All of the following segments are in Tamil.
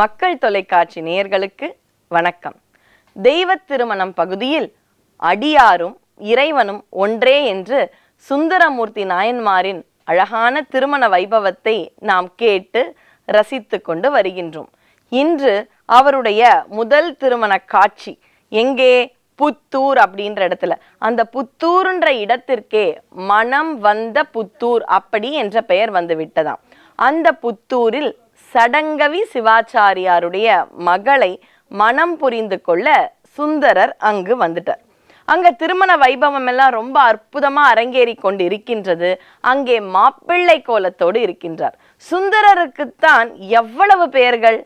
மக்கள் தொலைக்காட்சி நேயர்களுக்கு வணக்கம். தெய்வ திருமணம் பகுதியில் அடியாரும் இறைவனும் ஒன்றே என்று சுந்தரமூர்த்தி நாயன்மாரின் அழகான திருமண வைபவத்தை நாம் கேட்டு ரசித்து கொண்டு வருகின்றோம். இன்று அவருடைய முதல் திருமண காட்சி எங்கே? புத்தூர் அப்படின்ற இடத்துல. அந்த புத்தூர்ன்ற இடத்திற்கே மனம் வந்த புத்தூர் அப்படி என்ற பெயர் வந்து விட்டதாம். அந்த புத்தூரில் சடங்கவி சிவாச்சாரியாருடைய மகளை மனம் புரிந்து கொள்ள சுந்தரர் அங்கு வந்துட்டார். அங்க திருமண வைபவம் எல்லாம் ரொம்ப அற்புதமா அரங்கேறி கொண்டு இருக்கின்றது அங்கே மாப்பிள்ளை கோலத்தோடு இருக்கின்றார். சுந்தரருக்குத்தான் எவ்வளவு பெயர்கள்?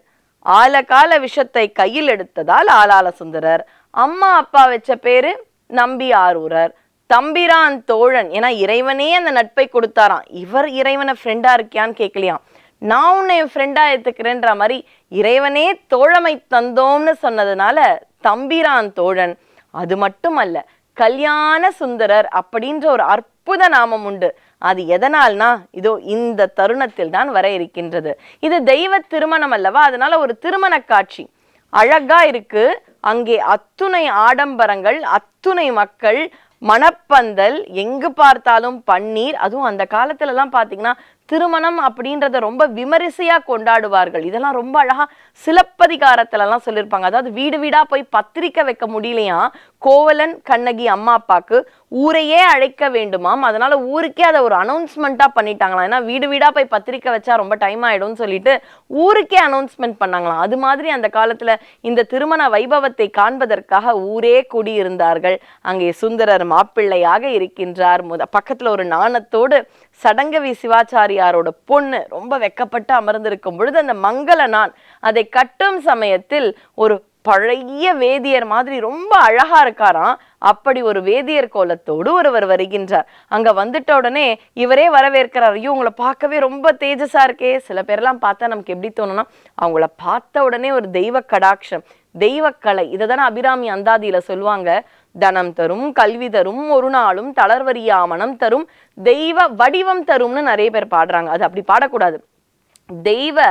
ஆலகால விஷத்தை கையில் எடுத்ததால் ஆலால சுந்தரர். அம்மா அப்பா வச்ச பேரு நம்பி ஆரூரர் தம்பிரான் தோழன் ஏன்னா இறைவனே அந்த நட்பை கொடுத்தாராம். இவர் இறைவனை ஃப்ரெண்டா இருக்கியான்னு கேட்கலையாம் நான் உன்னை என் ஃப்ரெண்டா எடுத்துக்கிறேன்ற மாதிரி இறைவனே தோழமை தந்தோம்னு சொன்னதுனால தம்பிரான் தோழன். அது மட்டுமல்ல கல்யாண சுந்தரர் அப்படின்ற ஒரு அற்புத நாமம் உண்டு. அது எதனால்னா இதோ இந்த தருணத்தில் தான் வர இருக்கின்றது. இது தெய்வ திருமணம் அல்லவா? அதனால ஒரு திருமண காட்சி. அழகா இருக்கு. அங்கே அத்துணை ஆடம்பரங்கள் அத்துணை மக்கள் மணப்பந்தல் எங்கு பார்த்தாலும் பன்னீர். அதுவும் அந்த காலத்துல எல்லாம் பாத்தீங்கன்னா திருமணம் அப்படின்றத ரொம்ப விமரிசையா கொண்டாடுவார்கள். இதெல்லாம் ரொம்ப அழகா சிலப்பதிகாரத்துல எல்லாம் சொல்லியிருப்பாங்க அதாவது வீடு வீடா போய் பத்திரிக்கை வைக்க முடியலையா? கோவலன் கண்ணகி அம்மா அப்பாக்கு ஊரையே அழைக்க வேண்டுமாம். அதனால ஊருக்கே அதை ஒரு அனௌன்ஸ்மெண்ட்டா பண்ணிட்டாங்களாம். ஏன்னா வீடு வீடா போய் பத்திரிக்கை வச்சா ரொம்ப டைம் ஆயிடும்னு சொல்லிட்டு ஊருக்கே அனௌன்ஸ்மெண்ட் பண்ணாங்களாம். அது மாதிரி அந்த காலத்துல இந்த திருமண வைபவத்தை காண்பதற்காக ஊரே கூடியிருந்தார்கள். அங்கே சுந்தரர் மாப்பிள்ளையாக இருக்கின்றார். முத பக்கத்துல ஒரு நாணத்தோடு சடங்கவி சிவாச்சாரியாரோட பொண்ணு ரொம்ப வெக்கப்பட்டு அமர்ந்திருக்கும் பொழுது அந்த மங்கள நான் அதை கட்டும் சமயத்தில் ஒரு பழைய வேதியர் மாதிரி ரொம்ப அழகா இருக்காராம். அப்படி ஒரு வேதியர் கோலத்தோடு ஒருவர் வருகின்றார். அங்க வந்துட்ட உடனே இவரே வரவேற்கிறார். ஐயோ உங்களை பார்க்கவே ரொம்ப தேஜஸா இருக்கே. சில பேர்லாம் பார்த்தா நமக்கு எப்படி தோணும்னா அவங்கள பார்த்த உடனே ஒரு தெய்வ கடாட்சம் தெய்வக்கலை. இதை தானே அபிராமி அந்தாதியில சொல்லுவாங்க. தனம் தரும் கல்வி தரும் ஒரு நாளும் தளர்வரியா மனம் தரும் தெய்வ வடிவம் தரும்னு நிறைய பேர் பாடுறாங்க. அது அப்படி பாடக்கூடாது. தெய்வ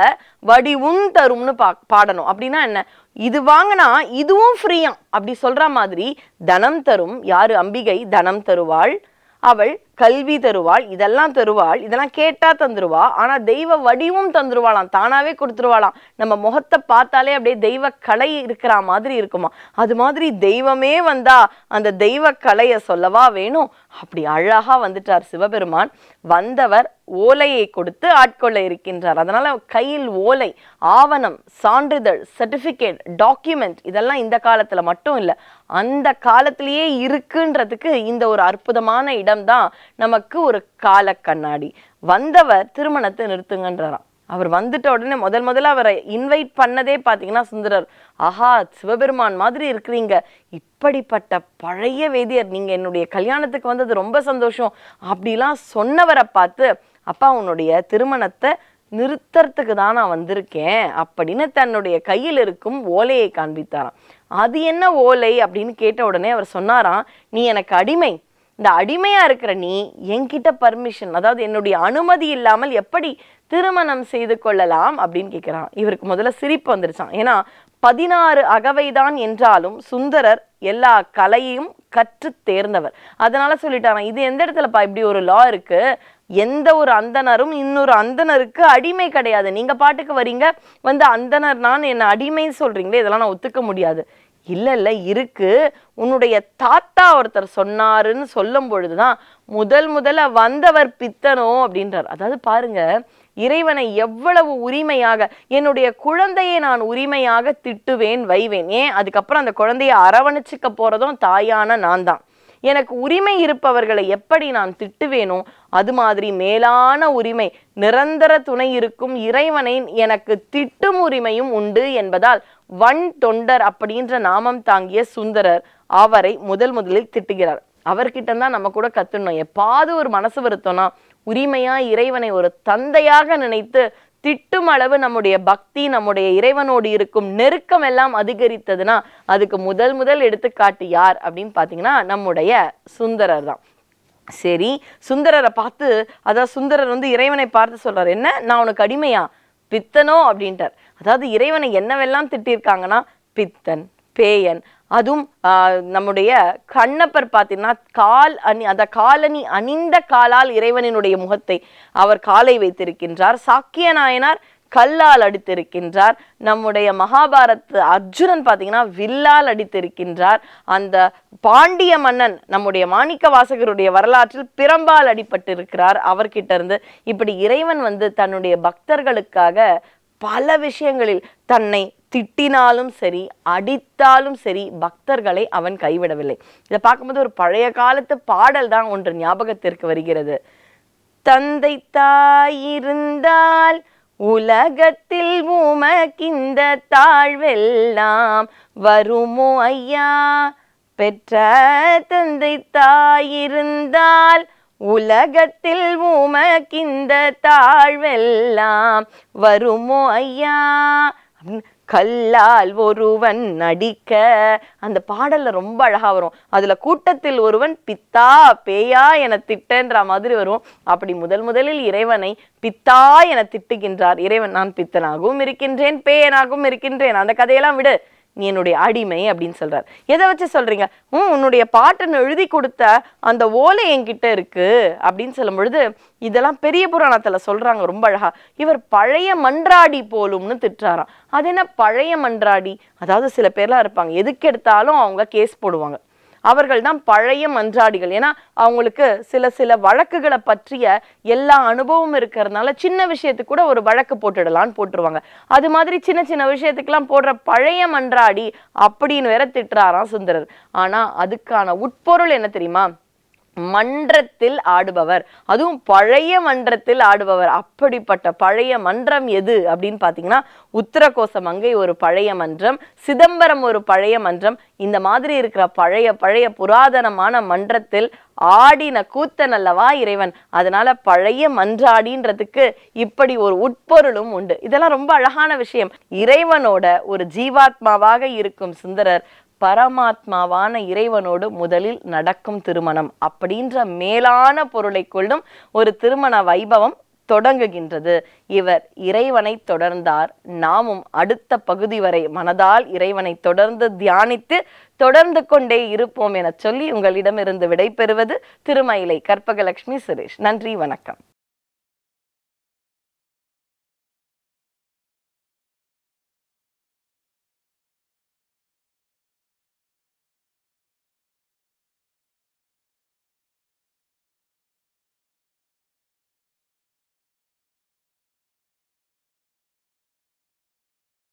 வடிவும் தரும்னு பா பாடணும். அப்படின்னா என்ன? இது வாங்கினா இதுவும் ஃப்ரீயாம் அப்படி சொல்ற மாதிரி தனம் தரும். யாரு? அம்பிகை தனம் தருவாள். அவள் கல்வி தருவாள் இதெல்லாம் தருவாள் இதெல்லாம் கேட்டா தந்துருவா ஆனா தெய்வ வடிவும் தந்துருவாளாம் தானாவே கொடுத்துருவாளாம். நம்ம முகத்தை பார்த்தாலே அப்படியே தெய்வ கலை இருக்கிற மாதிரி இருக்குமா? அது மாதிரி தெய்வமே வந்தா அந்த தெய்வ கலையை சொல்லவா வேணும்? அப்படி அழகா வந்துட்டார் சிவபெருமான். வந்தவர் ஓலையை கொடுத்து ஆட்கொள்ள இருக்கின்றார். அதனால கையில் ஓலை ஆவணம் சான்றிதழ் சர்டிபிகேட் டாக்குமெண்ட் இதெல்லாம் இந்த காலத்துல மட்டும் இல்லை அந்த காலத்திலேயே இருக்குன்றதுக்கு இந்த ஒரு அற்புதமான இடம்தான் நமக்கு ஒரு கால கண்ணாடி வந்தவர் திருமணத்தை நிறுத்துங்கன்றாராம். அவர் வந்துட்ட உடனே முதல் முதல்ல அவரை இன்வைட் பண்ணதே பார்த்தீங்கன்னா சுந்தரர். ஆஹா சிவபெருமான் மாதிரி இருக்கிறீங்க. இப்படிப்பட்ட பழைய வேதியர். நீங்கள் என்னுடைய கல்யாணத்துக்கு வந்தது ரொம்ப சந்தோஷம். அப்படிலாம் சொன்னவரை பார்த்து அப்பா உன்னுடைய திருமணத்தை நிறுத்தறதுக்கு தான் நான் வந்திருக்கேன். அப்படின்னு தன்னுடைய கையில் இருக்கும் ஓலையை காண்பித்தாராம். அது என்ன ஓலை? அப்படின்னு கேட்ட உடனே அவர் சொன்னாராம் நீ எனக்கு அடிமை. இந்த அடிமையா இருக்கிற நீ என்கிட்ட பர்மிஷன் அதாவது என்னுடைய அனுமதி இல்லாமல் எப்படி திருமணம் செய்து கொள்ளலாம் அப்படின்னு கேட்குறான் இவருக்கு முதல்ல சிரிப்பு வந்துருச்சான் ஏன்னா பதினாறு அகவைதான் என்றாலும் சுந்தரர் எல்லா கலையையும் கற்று தேர்ந்தவர். அதனால சொல்லிட்டாராம் இது எந்த இடத்துலப்பா இப்படி ஒரு லா இருக்கு? எந்த ஒரு அந்தனரும் இன்னொரு அந்தனருக்கு அடிமை கிடையாது. நீங்க பாட்டுக்கு வரீங்க வந்து அந்தனர் நான் என்ன அடிமைன்னு சொல்றீங்களே இதெல்லாம் நான் ஒத்துக்க முடியாது. இல்லை இல்லை இருக்குது உன்னுடைய தாத்தா ஒருத்தர் சொன்னாருன்னு சொல்லும் பொழுதுதான் முதல் முதல்ல வந்தவர் பித்தனோ அப்படின்றார். அதாவது பாருங்க இறைவனை எவ்வளவு உரிமையாக என்னுடைய குழந்தையை நான் உரிமையாக திட்டுவேன் வைவேன். ஏன்? அதுக்கப்புறம் அந்த குழந்தையை அரவணைச்சிக்க போகிறதும் தாயான நான் தான் எனக்கு உரிமை இருப்பவர்களை எப்படி நான் திட்டுவேனோ அது மாதிரி மேலான உரிமை நிரந்தர துணை இருக்கும் இறைவனை எனக்கு திட்டும் உரிமையும் உண்டு என்பதால் வன் தொண்டர் அப்படின்ற நாமம் தாங்கிய சுந்தரர் அவரை முதல் முதலில் திட்டுகிறார். அவர்கிட்ட தான் நம்ம கூட கத்துடணும் எப்பாவது ஒரு மனசு வருத்தம்னா உரிமையா இறைவனை ஒரு தந்தையாக நினைத்து திட்டும் அளவு நம்முடைய பக்தி நம்முடைய இறைவனோடு இருக்கும் நெருக்கம் எல்லாம் அதிகரித்ததுன்னா அதுக்கு முதல் முதல் எடுத்துக்காட்டு யார் அப்படின்னு பார்த்தீங்கன்னா நம்முடைய சுந்தரர் தான். சரி சுந்தரரை பார்த்து அதான் சுந்தரர் வந்து இறைவனை பார்த்து சொல்றாரு. என்ன? நான் உனக்கு அடிமையா? பித்தனோ அப்படின்ட்டார். அதாவது இறைவனை என்னவெல்லாம் திட்டிருக்காங்கன்னா பித்தன் பேயன். அதுவும் ஆஹ், நம்முடைய கண்ணப்பர் பார்த்தீங்கன்னா கால் அணி அந்த காலணி அணிந்த காலால் இறைவனினுடைய முகத்தை அவர் காலை வைத்திருக்கின்றார். சாக்கிய நாயனார் கல்லால் அடித்திருக்கின்றார். நம்முடைய மகாபாரத் அர்ஜுனன் பார்த்தீங்கன்னா வில்லால் அடித்திருக்கின்றார். அந்த பாண்டிய மன்னன் நம்முடைய மாணிக்க வாசகருடைய வரலாற்றில் பிரம்பால் அடிபட்டிருக்கிறார். அவர்கிட்ட இருந்து இப்படி இறைவன் வந்து தன்னுடைய பக்தர்களுக்காக பல விஷயங்களில் தன்னை திட்டினாலும் சரி அடித்தாலும் சரி பக்தர்களை அவன் கைவிடவில்லை. இதை பார்க்கும்போது ஒரு பழைய காலத்து பாடல் தான் ஒன்று ஞாபகத்திற்கு வருகிறது. தந்தை தாயிருந்தால் உலகத்தில் உமக்கிந்த தாழ்வெல்லாம் வருமோ ஐயா? பெற்ற தந்தை தாயிருந்தால் உலகத்தில் உமக்கிந்த தாழ்வெல்லாம் வருமோ ஐயா? கல்லால் ஒருவன் நடிக்க. அந்த பாடல்ல ரொம்ப அழகா வரும். அதுல கூட்டத்தில் ஒருவன் பித்தா பேயா என திட்டன்ற மாதிரி வரும். அப்படி முதல் முதலில் இறைவனை பித்தா என திட்டுகின்றார். இறைவன் நான் பித்தனாகவும் இருக்கின்றேன் பேயனாகவும் இருக்கின்றேன். அந்த கதையெல்லாம் விடு. நீ என்னுடைய அடிமை அப்படின்னு சொல்றார். எதை வச்சு சொல்றீங்க? ம் உன்னுடைய பாட்டுன்னு எழுதி கொடுத்த அந்த ஓலை என்கிட்ட இருக்கு அப்படின்னு சொல்லும் பொழுது இதெல்லாம் பெரிய புராணத்துல சொல்றாங்க ரொம்ப அழகா. இவர் பழைய மன்றாடி போலும்னு திட்டுறாராம். அது என்ன பழைய மன்றாடி? அதாவது சில பேர்லாம் இருப்பாங்க. எதுக்கு எடுத்தாலும் அவங்க கேஸ் போடுவாங்க. அவர்கள் தான் பழைய மன்றாடிகள். ஏன்னா அவங்களுக்கு சில சில வழக்குகளை பற்றிய எல்லா அனுபவமும் இருக்கிறதுனால சின்ன விஷயத்துக்கு கூட ஒரு வழக்கு போட்டுடலான்னு போட்டுருவாங்க. அது மாதிரி சின்ன சின்ன விஷயத்துக்கெல்லாம் போடுற பழைய மன்றாடி அப்படின்னு வேற திட்டுறாராம் சுந்தரர். ஆனா அதுக்கான உட்பொருள் என்ன தெரியுமா? மன்றத்தில் ஆடுபவர். அதுவும் பழைய மன்றத்தில் ஆடுபவர். அப்படிப்பட்ட பழைய மன்றம் எது அப்படின்னு பார்த்தீங்கன்னா உத்தரகோச மங்கை ஒரு பழைய மன்றம் சிதம்பரம் ஒரு பழைய மன்றம். இந்த மாதிரி இருக்கிற பழைய பழைய புராதனமான மன்றத்தில் ஆடின கூத்தன் அல்லவா இறைவன். அதனால பழைய மன்றாடின்றதுக்கு இப்படி ஒரு உட்பொருளும் உண்டு. இதெல்லாம் ரொம்ப அழகான விஷயம். இறைவனோட ஒரு ஜீவாத்மாவாக இருக்கும் சுந்தரர் பரமாத்மாவான இறைவனோடு முதலில் நடக்கும் திருமணம் அப்படின்ற மேலான பொருளை கொள்ளும் ஒரு திருமண வைபவம் தொடங்குகின்றது. இவர் இறைவனை தொடர்ந்தார். நாமும் அடுத்த பகுதி வரை மனதால் இறைவனை தொடர்ந்து தியானித்து தொடர்ந்து கொண்டே இருப்போம் என சொல்லி உங்களிடமிருந்து விடைபெறுவது திருமயிலை கற்பகலட்சுமி சுரேஷ். நன்றி வணக்கம்.